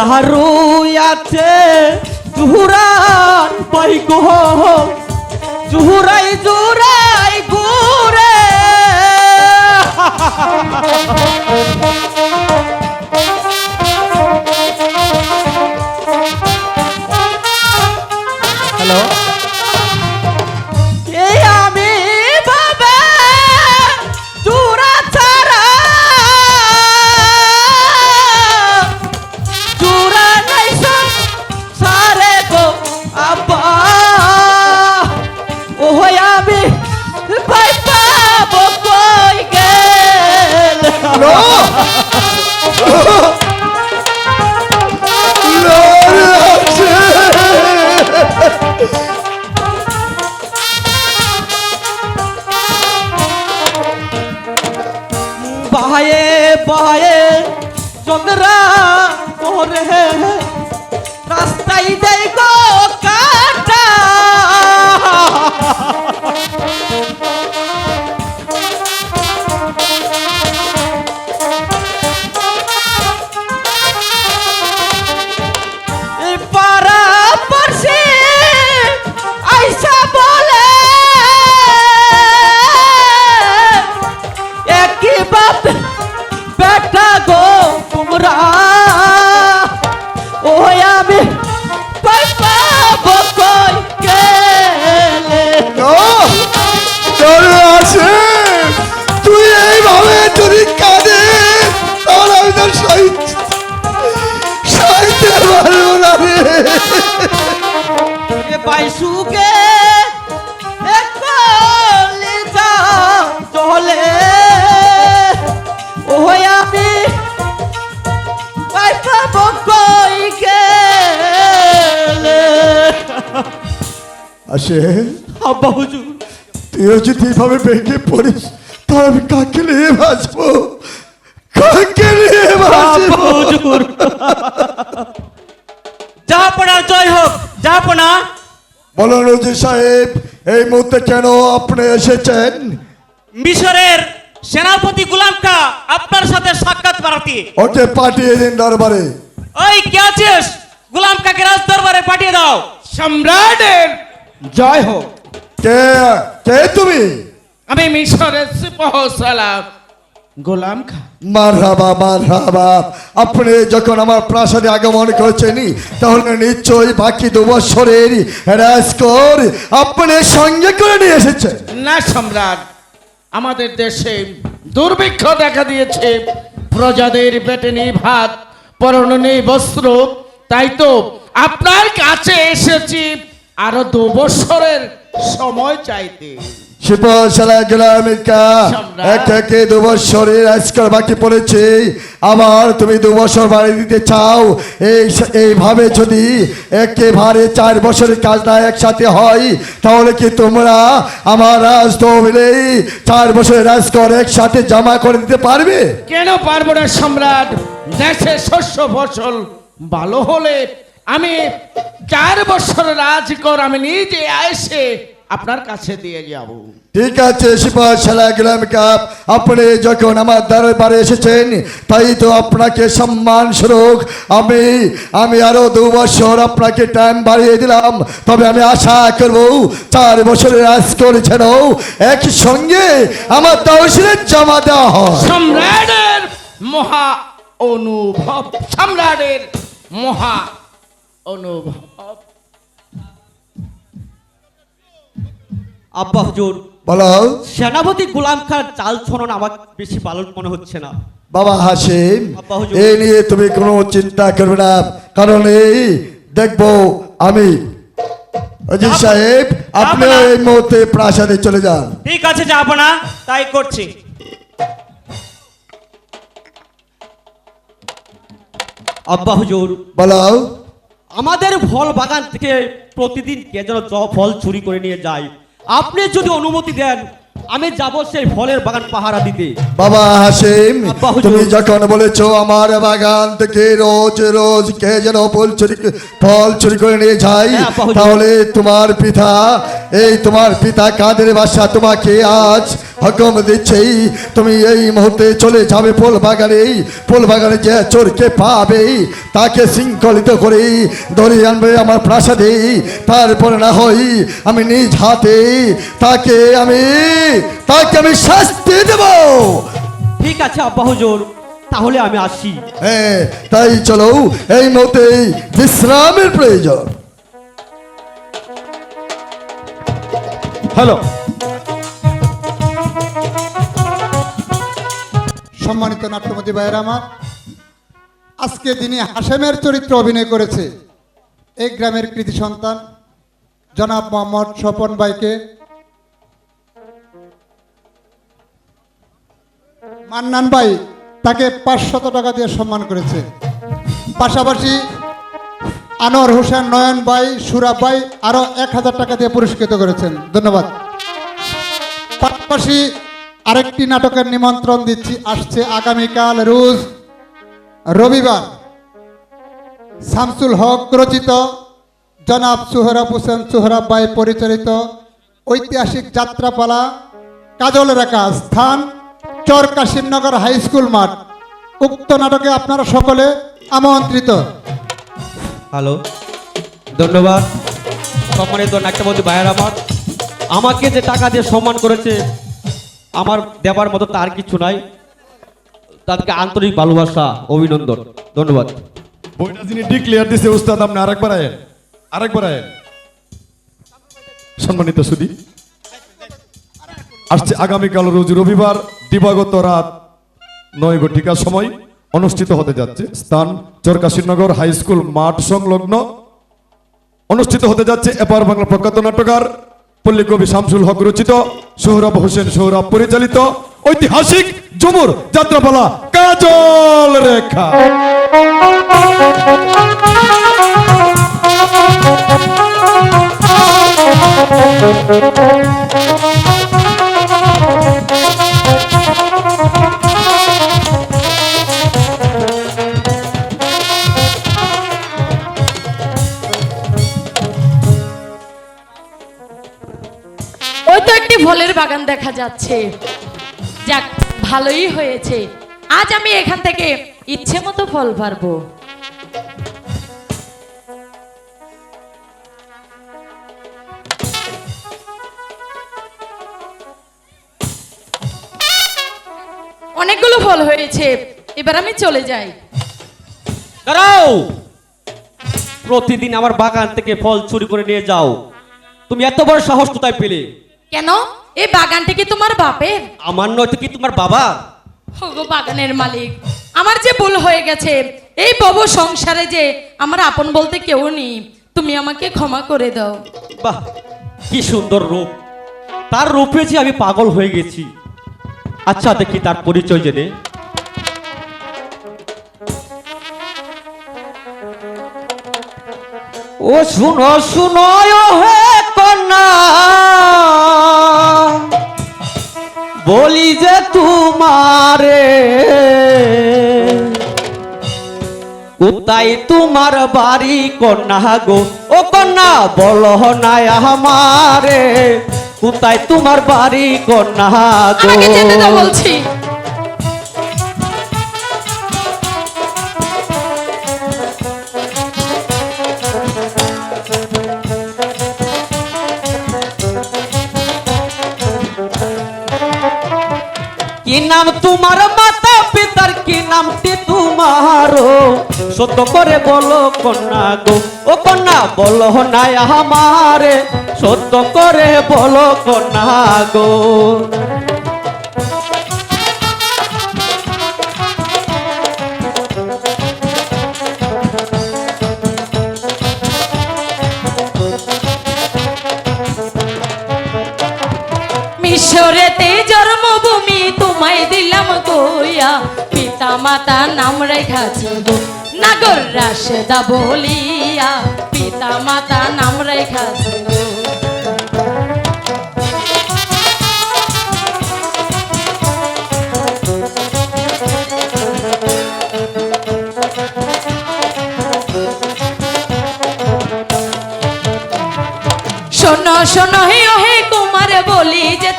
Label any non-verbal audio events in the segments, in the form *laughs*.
চারু আছে জুহুরান পাই গো জুহুরাই জুরাই গুরে। *laughs* হ্যালো আসে। আব্বা হুজুর। তুইও যদি এইভাবে ভেঙে পড়িস তাহলে আমি কাকে নিয়ে বাঁচবো? কাকে নিয়ে বাঁচবো? হুজুর। জাহাপনা জয় হোক জাহাপনা বলুন রোজি সাহেব এই মুহূর্তে কেন আপনি এসেছেন? মিশরের সেনাপতি গুলাম কা আপনার সাথে সাক্ষাৎ বাড়াতে ওকে পাঠিয়ে দিন দরবারে। ওই কে আছিস? গুলাম কাকে রাজ দরবারে পাঠিয়ে দাও। সম্রাটের জয় হোক। কে কে তুমি? আমি মিশরের সিপাহ সালাম গোলাম খা মারহাবা মারহাবা। আপনি যখন আমার প্রাসাদে আগমন করেছেন তাহলে নিশ্চয়ই বাকি দু বছরের রাজকর আপনি সঙ্গে করে নিয়ে এসেছেন। না সম্রাট আমাদের দেশে দুর্ভিক্ষ দেখা দিয়েছে। প্রজাদের পেটে নেই ভাত পরনে নেই বস্ত্র। তাই তো আপনার কাছে এসেছি। আরও দু বছরের সময় চাইতে। শিপশালা গেলামিকা সম্রাট। এক একে দু বছরের রাজকর বাকি পড়েছে। আবার তুমি দু বছর বাড়ি দিতে চাও। এই এইভাবে যদি একেবারে চার বছরের কাজ না একসাথে হয় তাহলে কি তোমরা আমার রাজ তহবিলেই চার বছরের রাজকর একসাথে জমা করে দিতে পারবে? কেন পারব না সম্রাট? দেশে শস্য ফসল ভালো হলে আমি চার বছর রাজকর আমি নিজে এসে আপনার কাছে দিয়ে যাব। ঠিক আছে শিপাশালা গেলাম কাপ আপনি যখন আমার দরবারে এসেছেন তাই তো আপনাকে সম্মান স্বরূপ। আমি আমি আরও দু বছর আপনাকে টাইম বাড়িয়ে দিলাম। তবে আমি আশা করব চার বছরের রাজ করেছেন একই সঙ্গে আমার তহসিলের জমা দেওয়া হয়। সম্রাটের মহা অনুভব সম্রাটের মহা অনুভব আব্বা হুজুর বলো। সেনাপতি গোলাম খান চাল ছনন আমার বেশি ভালো মনে হচ্ছে না। বাবা হাসিম এই নিয়ে তুমি কোনো চিন্তা করবে না কারণ এই দেখব আমি। অজিত সাহেব আপনি এই মুহূর্তে প্রাসাদে চলে যান। ঠিক আছে জাহাপনা তাই করছি। আব্বা হুজুর। বলো। আমাদের ফল বাগান থেকে প্রতিদিন কে যেন ফল চুরি করে নিয়ে যায়। আপনি যদি অনুমতি দেন আমি যাব সেই ফলের বাগান পাহারা দিতে। বাবা হাসিম। তুমি যখন বলেছ আমার বাগান থেকে রোজ রোজ কে যেন ফল চুরি ফল চুরি করে নিয়ে যায় হ্যাঁ, তাহলে তোমার পিতা এই তোমার পিতা কাদের বাসা তোমাকে আজ হুকুম দিচ্ছি তুমি এই মুহূর্তে চলে যাবে ফুল বাগানে ফুল বাগানে যে চোরকে পাবে তাকে শৃঙ্খলিত করে ধরে আনবে আমার প্রাসাদে। তারপরে না হই আমি নিজ হাতে তাকে আমি তাকে আমি শাস্তি দেব। ঠিক আছে আব্বা হুজুর তাহলে আমি আসি। হ্যাঁ তাই চলো এই মুহূর্তে বিশ্রামের প্রয়োজন। হ্যালো। সম্মানিত নাট্যমতী ভাইয়ের আমার, আজকে যিনি হাসেমের চরিত্র অভিনয় করেছে, এই গ্রামের কৃতি সন্তান, জনাব মোহাম্মদ স্বপন ভাইকে মান্নান ভাই তাকে পাঁচশত টাকা দিয়ে সম্মান করেছে। পাশাপাশি আনোয়ার হোসেন নয়ন ভাই সুরাব ভাই আরও এক হাজার টাকা দিয়ে পুরস্কৃত করেছেন। ধন্যবাদ। পাশাপাশি আরেকটি নাটকের নিমন্ত্রণ দিচ্ছি, আসছে আগামীকাল রোজ রবিবার। শামসুল হক রচিত, জনাব সুহরাব হোসেন সুহরাব বাই পরিচালিত ঐতিহাসিক যাত্রাপালা, কাজল রেখা, স্থান চর কাশিমনগর হাই স্কুল মাঠ। উক্ত নাটকে আপনারা সকলে আমন্ত্রিত। হ্যালো, ধন্যবাদ। সম্মানিত নাট্যমন্ত্রী ভাইয়ের আমার। আমাকে যে টাকা দিয়ে সম্মান করেছে আমার দেবার মতো তার কিছু নাই। তাদেরকে আন্তরিক ভালোবাসা, অভিনন্দন, ধন্যবাদ। বইটা যিনি ডিক্লেয়ার দিছে, উস্তাদ, আপনি আরেকবার আয়েন আরেকবার আয়েন। সম্মানিত সুদী, আসছে আগামীকাল রোজ রবিবার, দিবাগত রাত নয় ঘটিকার সময় অনুষ্ঠিত হতে যাচ্ছে স্থান চরকাশীনগর হাই স্কুল মাঠ সংলগ্ন। অনুষ্ঠিত হতে যাচ্ছে এপার বাংলা প্রখ্যাত নাট্যকার পল্লী কবি শামসুল হক রচিত সৌরভ হোসেন সৌরভ পরিচালিত ঐতিহাসিক জমুর যাত্রাপালা কাজল রেখা। Thank তো একটি ফলের বাগান দেখা যাচ্ছে। যাক, ভালোই হয়েছে। আজ আমি এখান থেকে ইচ্ছে মতো ফল পারব অনেকগুলো ফল হয়েছে। এবার আমি চলে যাই। দাঁড়াও! প্রতিদিন আমার বাগান থেকে ফল চুরি করে নিয়ে যাও। তুমি এত বড় সাহস কোথায় পেলে? কেন? এই বাগানটি কি তোমার বাপের? আমার নয়তো কি তোমার বাবা? বাগানের মালিক আমার যে ভুল হয়ে গেছে এই বব সংসারে যে আমার আপন বলতে কেউ নেই তুমি আমাকে ক্ষমা করে দাও। বাহ কি সুন্দর রূপ। তার রূপে যে আমি পাগল হয়ে গেছি। আচ্ছা দেখি তার পরিচয় জেনে। ও শুনো শুনো হে কন্যা। বলি যে তোমারে, কোথায় তোমার বাড়ি কন্যা গো? ও কন্যা, বল নাই আমারে, কোথায় তোমার বাড়ি কন্যা গো? বলছি। তোমার মাতা পিতার কি নামটি তোমার সত্য করে বলো কন্যা গো। ও কন্যা, বলো নাই আমারে। সত্য করে বলো কন্যা গো। মিশরেতে জন্মভূমি তোমায় দিলাম গোয়া পিতা মাতা নাম রেখাছি গো নাগর রাশেদা বলিয়া পিতা মাতা নাম রেখাছি গো শোনো শোনো, হে হে, কুমার বলি যে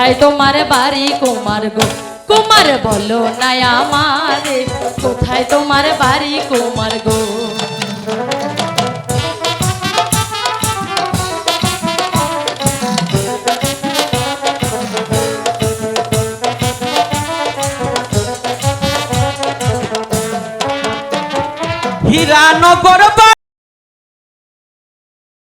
কোথায় তোমার বাড়ি কুমার গো? কুমার বলো না আমারে, কোথায় তোমার বাড়ি কুমার গো? হীরানগর